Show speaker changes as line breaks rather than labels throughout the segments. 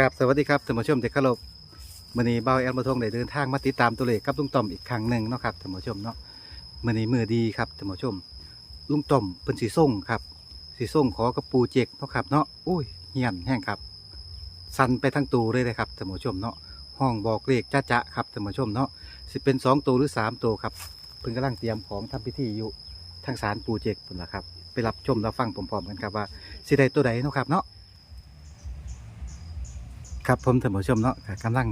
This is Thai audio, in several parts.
กับสวัสดีครับท่านผู้ชมที่เคารพมื้อนี้เบาแอลมาทงได้เดินทางมาติดตามตัวเลขกับลุงต่อมอีกครั้งหนึ่งเนาะครับท่านผู้ชมเนาะมื้อนี้มือดีครับท่านผู้ชม ลุงต่อมเพิ่นสิส่งครับสิส่งขอกระปูเจกเนาะครับเนาะอุ้ยเฮียนแห้งครับ สั่นไปทั้งตูเลยเลยครับท่านผู้ชมเนาะห้องบอกเลขจ้าจะครับท่านผู้ชมเนาะสิเป็นสองตัวหรือสามตัวครับเพิ่นกำลังเตรียมของทำพิธีอยู่ทางศาลปูเจกพุ่นละครับ ไปรับชมรับฟังพร้อมๆกันครับว่าสิได้ตัวใดเนาะครับเนาะ ครับผมท่านผู้ชมเนาะกำลัง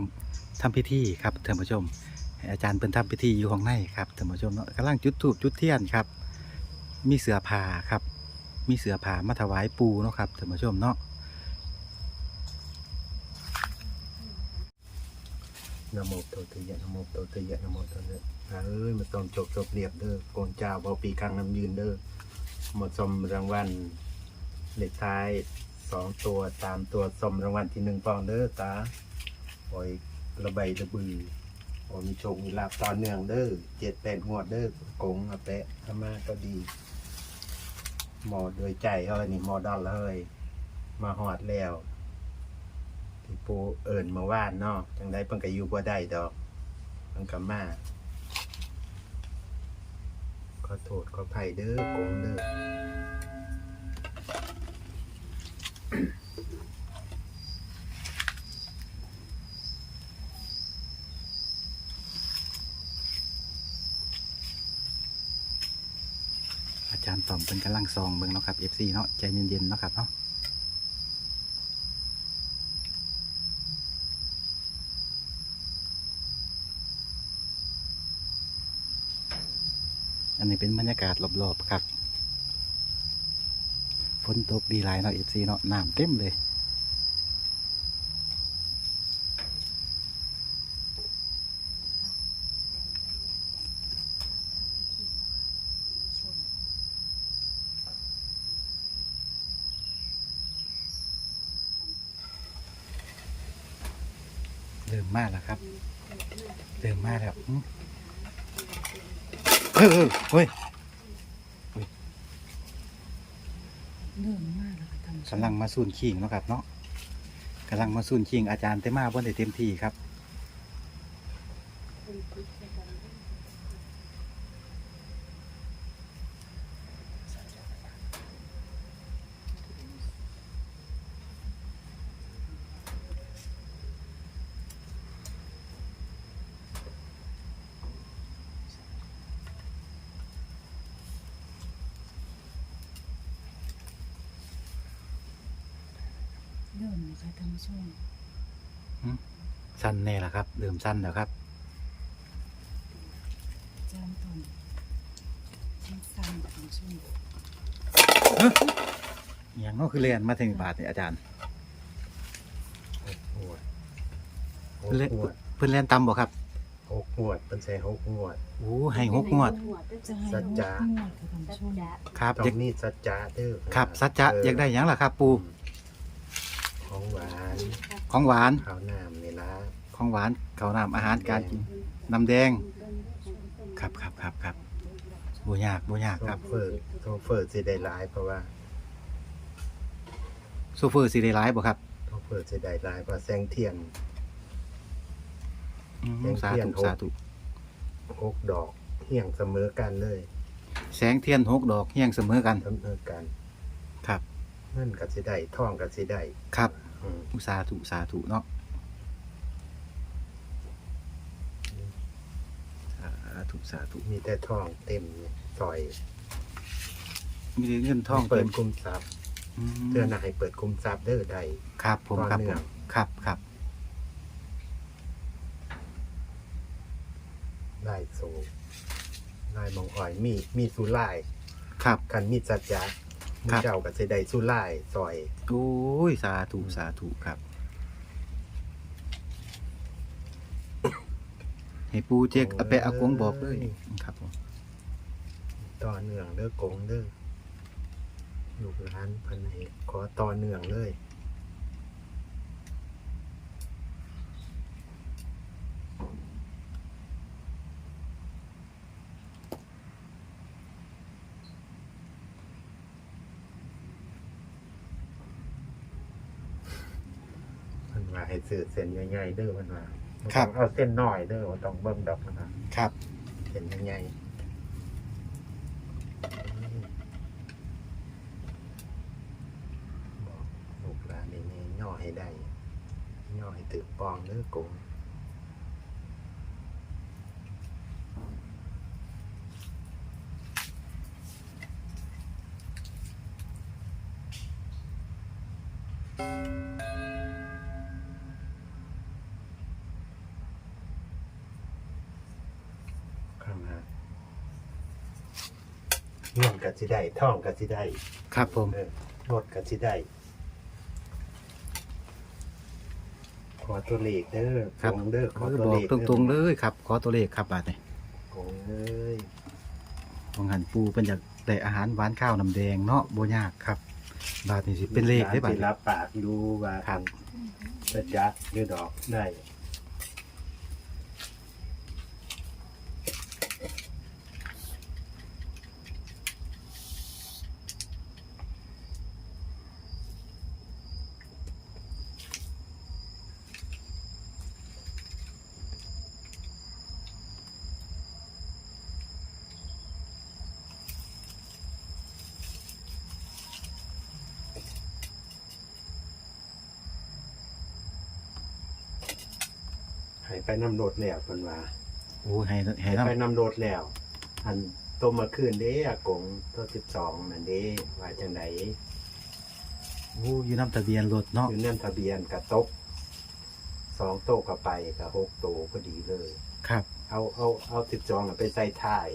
ทำพิธีครับท่านผู้ชมอาจารย์เป็นทำพิธีอยู่ข้างในครับท่านผู้ชมเนาะกำลังจุดธูปจุดเทียนครับ มีเสือผ้าครับ มีเสือผ้ามาถวายปูเนาะครับท่านผู้ชมเนาะ
นโมโตเตยะนโมโตเตยะนโมโตเตยะเอ้ยมันต้องจบจบเรียบเด้อโกนเจ้าเบาปีกลางน้ำยืนเด้อหมดสมรางวัลเลขท้าย สองตัวตามตัวสมรางวัลที่หนึ่งปองเด้อตาโอ้ยระใบระบือโอ้ยมีโชคมีลาบต่อเนื่องเด้อเจ็ดแปดงวดเด้อกงอาแปะอามาก็ดี หมอโดยใจเฮ้ยนี่หมอดอลเฮ้ยมาหอดแล้ว ที่ปูเอิญมาว่านเนาะจังได้เพิ่นก็อยู่บ่ได้ดอกเพิ่นก็มาขอโทษขออภัยเด้อกงเด้อา
รย์ต่อมเป็นกำลังซองเบิ่งเนาะครับ FC เนาะใจเย็นๆเนาะครับเนาะอันนี้เป็นบรรยากาศรอบๆครับฝนตกดีหลายเนาะ FC เนาะน้ำเต็มเลย เริ่มมากแล้วครับ เริ่มมากแล้วอื้อเออเออเฮ้ย
เริ่มมากแล้วค่ะท่านผู้ชม
กำลังมาสูนขิงเนาะครับเนาะกำลังมาสูนขิงอาจารย์เต็มมาบนได้เต็มที่ครับ
เริ่มแล้ว ค่ะท่านผู้ชม
สั้นแน่ละครับเริ่มสั้นแล้วครับ
จานตอนที่สั่นท่านผู้ชม
อหย่างเน้อคือเรียนมาถึงบาทนี่อาจารย์
หกงวดหก
เละ
งวด
เพิ่นเรียนตำบ่ครับ
หกงวดเพิ่นใส่หกงวด
โอ้ให้หกงวด
จะให้
สัจ
หก
จะ
งวดค่ะท่านผู้ชม
ครับ
ต้อ
อยาก
งมีสัจจะเด้อ
ครับสัจจะอยากได้หยังล่ะครับ ปู
ของหวาน
ของหวาน
ข้าวน้ำนี่ละ
ของหวานข้าวน้ำอาหารการกินน้ำแดง ครับครับครับครับบ่ยากบ่ยาก
โซ
ครับ
เฟอร์โซเฟอร์สิได้หลาย เพราะว่า
โซเฟอร์สิได้หลายบ่ครับ
โซเฟอร์สิได้หลายเพราะแสงเทียน
อืม
แดง
สา
เทียน
ธุ
หก
สาธุ
หกดอกเฮียงเสมอกันเลย
แสงเทียนหกดอกเฮียงเสมอกัน
เสมอกัน
ครับ
เงินก็สิได้ทองก็สิได้
ครับ
อืม
อุสาธุสาธุเนาะสาธุสาธุ
มีแต่ทองเต็มซอย
มีแต่เงินทอง
เปิ
เต็
ด
ม
คุมทรัพย์
อืม
เพื่อหนายเปิดคุมทรัพย์เด้อใด
ครับ ผม
ต่อ
ครับ
เนื่
ผ
อง
มครับครับ
ได้โซลายมองอ่อยมีมีสุลาย
ครับ
กันมีสัจจะ หมู
ครับ
เจ้าก็สิได้สุลายซอย
โอ้ย สาธุสาธุครับ ให้ปูเจกอาแปะอากงบอกเลยครับผม
ต่อเนื่องเด้อกงเด้อลูกหลานเพันให้ขอต่อเนื่องเลย ให้ซื้อเส้นใหญ่ๆเด้อมันว่า
ครับ
เอาเส้นน้อยเด้อบ่ต้องเบิ่งดอกมันว่า
ครับ
เส้นใหญ่ๆบอกลูกหลานนี่นี่ย่อให้ได้ ย่อให้ตึกปองเด้อกง ข้างหน้า เงินก็สิได้ท่องก็สิได้
ครับผม
เออรถก็สิได้ขอตัวเลขเด้อ
ครับ
ขอเด้อขอ
เออ
ตัว
บอ
เล
ก
ข
ตรงๆเลยครับ ขอตัวเลขครับบาทนี่
โอ้ย
ของหันปูเป็นอยากได้อาหารหวานข้าวน้ำแดงเนาะบ่ยากครับ บาทนี่สิเป็นเลขได้บาท
สิ
นี่
รับปากอยู่ว่า
ครับ
จะจัดยืดดอกได้ ไปนำรถแล้วเพิ่นว่า
โอ้ให้ให้
ไป
น้ำ
นำรถแล้ว อันตัวมาคืนเด้อากงตัวสิบสองนั่นเด้ว่าจังได
โอ้อยู่น้ำทะเบียนรถเนาะ
อยู่เนื่นทะเบียนกระตกสองโตก็ไปกับหกโตก็ดีเลย
ครับ
เอาเอาเอาสิบสองไปใส่ท้าย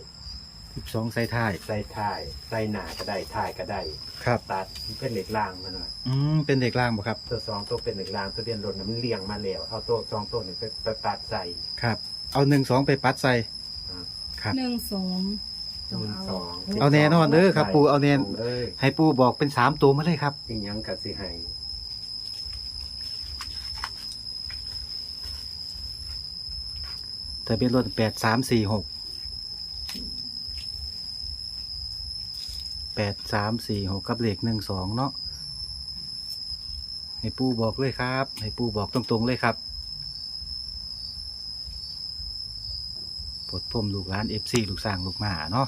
12ใส่ท้าย
ใส่ท้ายใส่หน้าก็ได้ท้ายก็ได้
ครับ
ตัดเป็นเหล็กล่างมันว่า
อืมเป็นเด็กล่างบ่ครับ
ตัวสองตัวเป็นเหล็กล่างตัวเบียนรถน่ะมันเลี้ยงมาแล้วเอาตัวสองตัวนี่ไปไปตัดใส่
ครับ เอา1 2ไปปัดใส่
อ่า
ครับ
หนึ่งสองต้อง
หนึ่ง
เอา
สอง
เอาแน่นอนเด้อครับปู่เอาแน่
เอ้ย
ให้ปูบอกเป็นสามตัวมาเลยครับ
อีหยังกัสิให้
ทะเบียนรถแปดสามสี่หก แปดสามสี่หกกับเลขหนึ่งสองเนาะให้ปูบอกเลยครับ ให้ปูบอกตรงๆเลยครับปลดพรมลูกร้านเอฟซีลูกสร้างลูกหมาเนาะ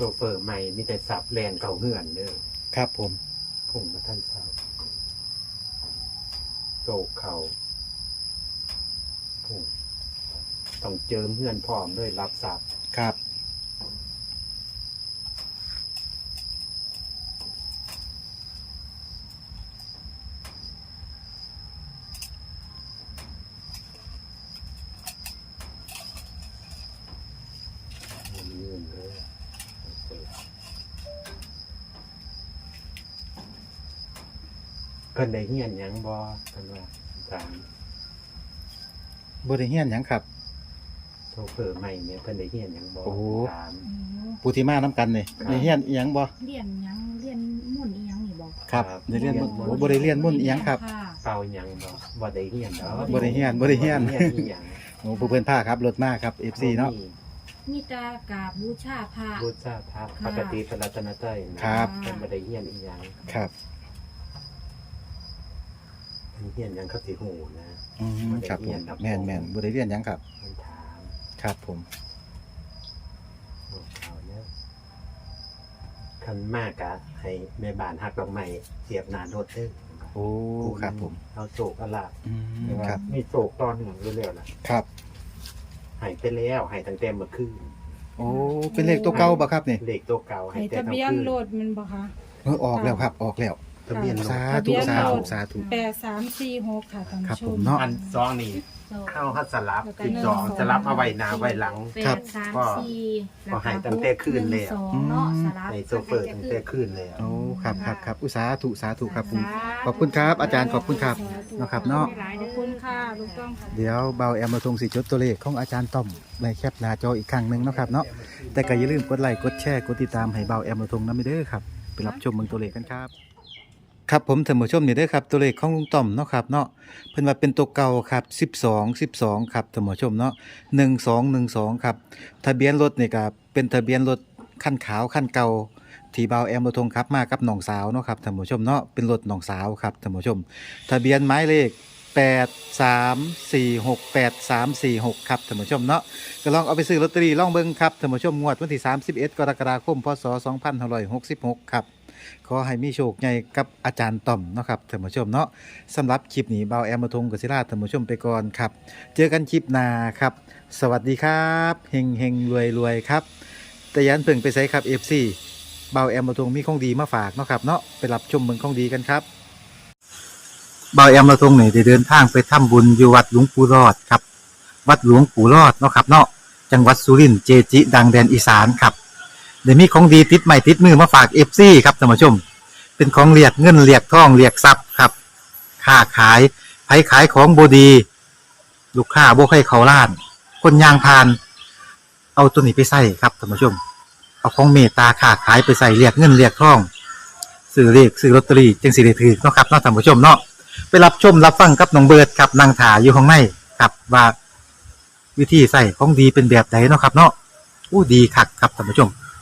โซเฟอร์ใหม่มีแต่สับแลนเก่าเหือนเด้อ
ครับผม
ผมมาท่านทราบโตกเขาผมต้องเจิมเพื่อนพร้อมด้วยรับทรัพย์
ครับ
ยืนเลยเพิ่นได้เฮียนหยังบ่กันว่าถาม
บริเฮียนหยังครับ
โซเฟอร์ใหม่เนี่ยเพิ่นได้เฮียนหยังบ่
โอ้โห
ถาม
โอ้
ปูที่มาน้ำกันนี่
ครับ
ในเฮียนอิหยังบ่
เรียนหยังเรียนมุ่นอีหยังนี่บอก
ครับ
ครับ
ในเรียน
เรียน
โอ้บริเรียนมุ่นอิหยังครับ
ค่ะ
เป่าหยังบ่บ่ได้เฮียนดอก
บ่ได้เฮียนบ่ได้เฮียน
บ่ได้เฮียนอีหยัง
โอ้ผู้เพื่อนผ้าครับรถมาครับเอฟซีเนาะ
มีแตากราบบูชาพระ
บูชาพระ
ค่ะ
ปกติพระรัตนตรัยนะครับ เพิ่นบ่ได้เฮียนอีหยัง
ครับ
เพิ่นเฮียนหยังเขาสิฮู้นะ
อืมครับผมแม่นแม่นบริเรียนหยังครับ
เพิ่นถาม
ครับผม
บอกเขาแล้วคันมากกะให้แม่บ้านหักดอกไม้เสียบหน้ารถเด้อ
โอ้ครับผม
เอาโศกอะลาบ
อืมครับ
มีโศกตอนหนึ่งอยู่แล้วล่ะ
ครับ
ใหายไปแล้วใหายตั้งแต่เมื่อคืน
โอ้เป็นเลขตัวเก่าบ่ครับนี่
เลขตัวเก่าใหา
ให้
ยแต่
ทะ
ทั้ง
เบียน
คืน
รถมันบ่คะ
เออออกแล้วครับออกแล้ว
ทะเบียนรถ
สา
ทะเบี
ธุ
ยน
สาร
ถ
ธุสาธุ
แปดสามสี่หกค่ะท่าน
ครับ
ผู้ช
ผมม เนาะ
อันซองนี่
โซ่
เข้าฮัดสลับ
แล้วก็
สิบ
หนึ่ง
สอง
สอง
สลับเอาไว้หน้าไว้หลัง
แป
ครับ
ดสาม
ก็
สี่
ก็ให้ตั้งแต่คืนเลยอะ
หงสองเนาะสลับ
ในโซเฟอร์ตั้งแต่คืนเลยอะ
โอ้ครับครับครับอุยสาธุสาธุครับผมขอบคุณครับ อาจารย์ขอบคุณครับเนาะครับเนาะ
ขอบคุณค่ะลูกต้องค่ะ
เดี๋ยวเบาแอมมาทงสิจดตัวเลขของอาจารย์ต้อมไว้แคปหน้าจออีกครั้งหนึ่งเนาะครับเนาะแต่ก็อย่าลืมกดไลค์กดแชร์กดติดตามให้เบาแอมระทงน้ำไปเด้อครับ ไปรับชมเมืองตัวเลขกันครับ ครับผมท่านผู้ชมนี่เด้อครับตัวเลขของลุงต่อมเนาะครับเนาะเพิ่นว่าเป็นตัวเก่าครับ12 12ครับท่านผู้ชมเนาะ1212ครับทะเบียนรถนี่ก็เป็นทะเบียนรถคันขาวคันเก่าที่เบาแอมระทงขับมากับน้องสาวเนาะครับท่านผู้ชมเนาะเป็นรถน้องสาวครับท่านผู้ชม ทะเบียนหมายเลข8 3 4 6 8 3 4 6ครับท่านผู้ชมเนาะก็ลองเอาไปซื้อลอตเตอรี่ลองเบิ่งครับท่านผู้ชมงวดวันที่31กรกฎาคมพศ2566ครับ ขอให้มีโชคใหญ่กับอาจารย์ต่อมเนาะครับท่านผู้ชมเนาะสำหรับคลิปนี้เบาแอมมาทงกบศิลาท่านผู้ชมไปก่อนครับ เจอกันคลิปหน้าครับ สวัสดีครับเฮงเฮงรวยรวยครับแต่ยันเพิ่งไปใส่ครับ FC เบาแอมมาทงมีของดีมาฝากเนาะครับเนาะไปรับชมเมืองของดีกันครับเบาแอมมาทงนี่ได้เดินทางไปทำบุญอยู่วัดหลวงปู่รอดครับ วัดหลวงปู่รอดเนาะครับเนาะจังหวัดสุรินทร์เจจิ ดังแดนอีสานครับ เดี๋ยวมีของดีติดใหม่ติดมือมาฝากเอฟซีครับท่านผู้ชม เป็นของเรียกเงินเรียกทองเรียกทรัพย์ครับค้าขายไผขายของบดี ลูกค้าบ่ให้เขาล้าน คนยางพาน เอาตัวนี้ไปใส่ครับท่านผู้ชม เอาของเมตตาค้าขายไปใส่เรียกเงินเรียกทองซื้อเรียกซื้อลอตเตอรี่จึงสิได้ถือเนาะครับเนาะท่านผู้ชมเนาะไปรับชมรับฟังกับน้องเบิร์ดครับนางถาอยู่ข้างในครับว่าวิธีใส่ของดีเป็นแบบไหนเนาะครับเนาะอู้ดีคักครับท่านผู้ชม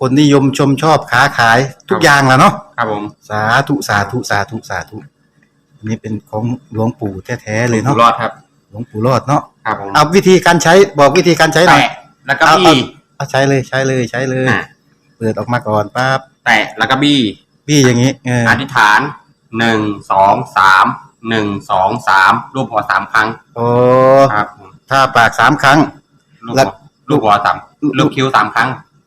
คนนิยมชมชอบค้าขายทุกอย่างแหล้วเนาะ
ครับผม
สาธุสาธุสาธุสาธุอันนี้เป็นของหลวงปู่แท้ๆเลย
อยู่
เนาะ
รอดครับ
หลวงปู่รอดเนาะ
ครับผม
เอาวิธีการใช้บอกวิธีการใช้หน่อย
แตะแล้วก็
เอา
บี้
เอาใช้เลยใช้เลยใช้เลย
อะ
เปิดออกมาก่อนปั๊บ
แตะแล้วก็บี้
พี่อย่างนี้เออ
อธิษฐานหนึ่งสองสามหนึ่งสองสามรูปหัวสามครั้ง
โอ้
ครับผม
ถ้าปากสามครั้ง
ลูก
แล้
หั
ว
วลูกหัวสามลูกคิ้วสามครั้ง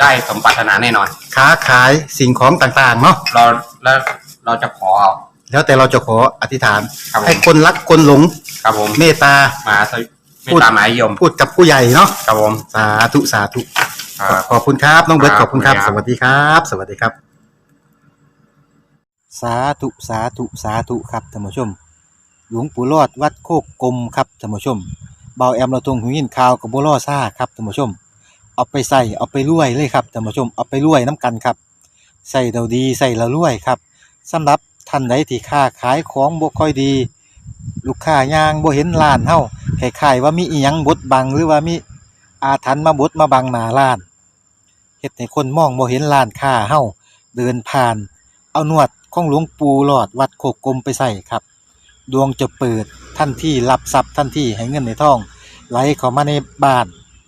ได้สมปรารถนาแน่นอน
ค้าขายสิ่งของต่างๆเนาะ
เราแล้วเราจะขอเอา
แล้วแต่เราจะขออธิษฐาน
ครับผม
ให้คนรักคนหลง
ครับผม
เมตตา
มาสวิไม่ตามหมายยม
พูดกับผู้ใหญ่เนาะ
ครับผม
สาธุสาธุ
ครับ
ขอบคุณครับ น้องเบิร์ต
ค
ข
รับ
อบคุณครับ
ขอบ
ส
คุณครับ
วัสดีครับ สวัสดีครับ สาธุสาธุสาธุครับท่านผู้ชม หลวงปู่รอดวัดโคกกลมครับท่านผู้ชมเบาแอมเราตรงหูยินข่าวกับบัวล่อซ่าครับท่านผู้ชม เอาไปใส่เอาไปรวยเลยครับท่านผู้ชมเอาไปรวยน้ำกันครับใส่เราดีใส่เรารวยครับสำหรับท่านใดที่ค้าขายของบ่ค่อยดี ลูกค้ายางบ่เห็นร้านเฮาคล้ายๆว่ามีอีหยังบดบังหรือว่ามีอาถรรพ์มาบดมาบังหน้าร้านเฮ็ดให้คนมองบ่เห็นร้านค้าเฮาเดินผ่าน เอานวดของหลวงปู่หลอดวัดโคกกลมไปใส่ครับ ดวงจะเปิดทันที่รับทรัพย์ทันที่ให้เงินในท้อง ไหลเข้ามาในบ้าน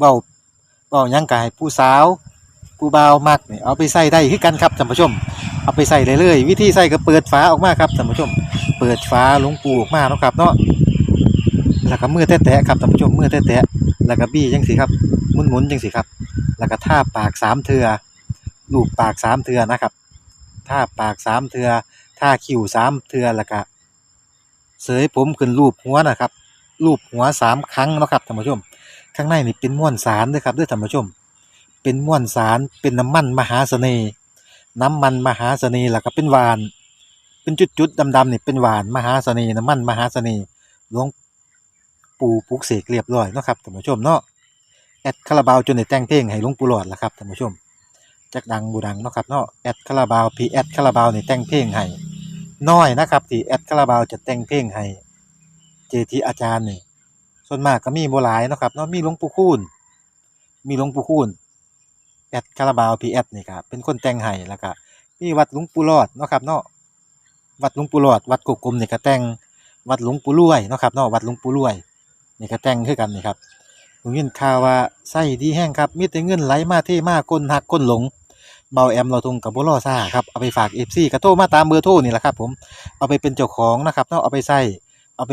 เบาเบายังกายผู้สาวผู้เบาวมักเนี่ยเอาไปใส่ได้คือกันครับท่านผู้ชม เอาไปใส่เลยเลยวิธีใส่ก็เปิดฝาออกมาครับท่านผู้ชม เปิดฝาหลวงปูออกมาเนาะครับเนาะแล้วก็มือแตะๆครับท่านผู้ชมมือแตะๆแล้วก็บี้จังสิครับหมุนๆจังสิครับ แล้วก็ท่าปากสามเทือลูบปากสามเทือนะครับท่าปากสามเทือท่าคิ้วสามเทือแล้วก็เสยผมขึ้นรูปหัวนะครับรูปหัวสามครั้งนะครับท่านผู้ชม ข้างในนี่เป็นม้วนสารด้วยครับด้วยท่านผู้ชม เป็นม่วนสารเป็นน้ำมันมหาเสน่ห์น้ำมันมหาเสน่ห์แล้วก็เป็นหวาน เป็นจุดๆดำๆนี่เป็นหวานมหาเสน่ห์น้ำมันมหาเสน่ห์หลวงปู่ปลุกเสกเรียบร้อยเนาะครับท่านผู้ชมเนาะแอดคาราบาวจนได้แต่งเพลงให้หลวงปู่หลอดล่ะครับท่านผู้ชมจักดังบูดังเนาะครับเนาะแอดคาราบาวพีแอดคาราบาวนี่แต่งเพลงให้น้อยนะครับที่แอดคาราบาวจะแต่งเพลงให้เจทีอาจารย์นี่ ส่วนมากก็มีบหลายนะครับเนาะมีหลวงปู่คูณมีหลวงปู่คูณแอดคาราบาวพีแอดนี่ครับเป็นคนแต่งให้แล้วก็มีวัดหลวงปู่รอดนะครับเนาะวัดหลวงปู่รอด วัดกกกลมนี่ก็แต่งวัดหลวงปู่รวยนะครับเนาะวัดหลวงปู่รวยนี่ก็แต่งคือกันนี่ครับผมยินข่าวว่าไส้ดีแห้งครับมีแต่เงินไหลมาเทมาคนหักคนหลงเบาแอมเราทุงกับบ่รอซ่าครับเอาไปฝาก FC ก็โทรมาตามเบอร์โทรนี่แหละครับผมเอาไปเป็นเจ้าของนะครับเนาะเอาไปใส่เอาไป